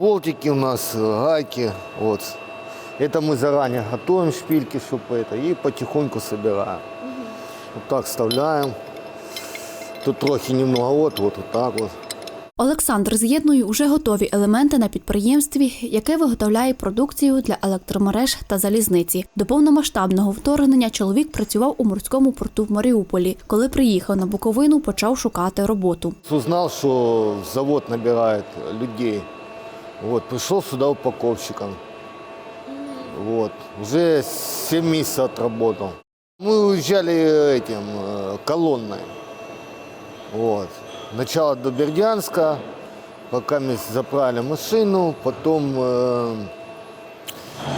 Болтики у нас, э, гайки. Вот. Это мы заранее готовим шпильки, чтобы это, и потихоньку собираем. Вот так вставляем. Тут трохи немного, вот, вот, вот так вот. Олександр з'єднує уже готові елементи на підприємстві, яке виготовляє продукцію для електромереж та залізниці. До повномасштабного вторгнення чоловік працював у морському порту в Маріуполі. Коли приїхав на Буковину, почав шукати роботу. Узнал, что завод набирает людей. Вот, пришел сюда упаковщиком. Вот, уже 7 месяцев отработал. Мы уезжали этим, э, колонной. Вот. Начало до Бердянска, пока мы заправили машину, потом э,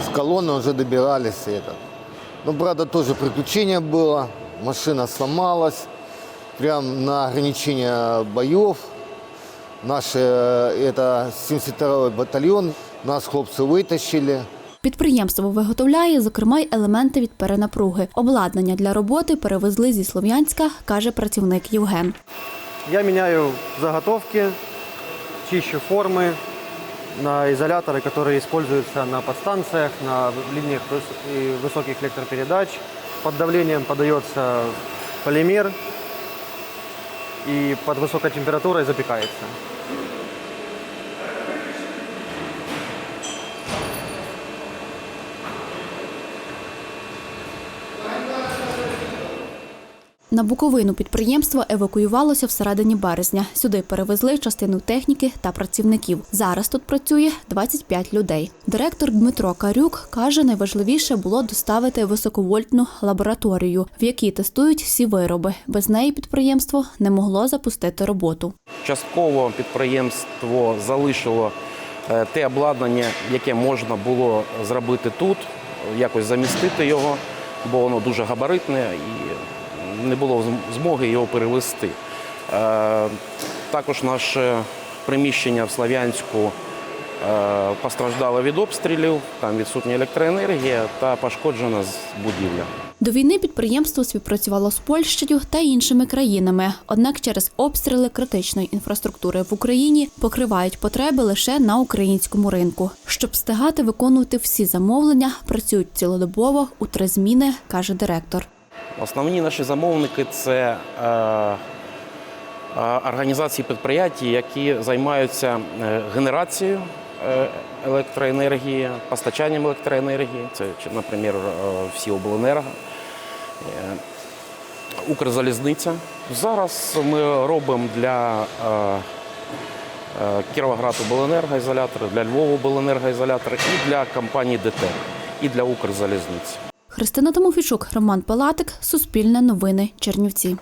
с колонны уже добирались это. Ну, правда, тоже приключение было. Машина сломалась. Прям на ограничение боев. Наши, э, это 72-й батальон, нас хлопцы вытащили. Підприємство виготовляє, зокрема, й елементи від перенапруги. Обладнання для роботи перевезли зі Слов'янська, каже працівник Євген. Я меняю заготовки, чищу формы на изоляторы, которые используются на подстанциях, на линиях выс- и высоких электропередач. Под давлением подается полимер и под высокой температурой запекается. На Буковину підприємство евакуювалося всередині березня. Сюди перевезли частину техніки та працівників. Зараз тут працює 25 людей. Директор Дмитро Карюк каже, найважливіше було доставити високовольтну лабораторію, в якій тестують всі вироби. Без неї підприємство не могло запустити роботу. Частково підприємство залишило е, те обладнання, яке можна було зробити тут, якось замістити його, бо воно дуже габаритне і не було змоги його перевести. Е, Також наше приміщення в Слов'янську е, постраждало від обстрілів, там відсутня електроенергія та пошкоджена будівля. До війни підприємство співпрацювало з Польщею та іншими країнами. Однак через обстріли критичної інфраструктури в Україні покривають потреби лише на українському ринку. Щоб встигати виконувати всі замовлення, працюють цілодобово у три зміни, каже директор. Основні наші замовники це е, е, організації підприємств, які займаються е, генерацією електроенергії, постачанням електроенергії. Це, наприклад, всі обленерго, Укрзалізниця. Зараз ми робимо для е, обленергоізолятори, для Львова обленергоізолятори і для компанії ДТЕК, і для Укрзалізниці. Христина Тимофійчук, Роман Палатик, Суспільне новини, Чернівці.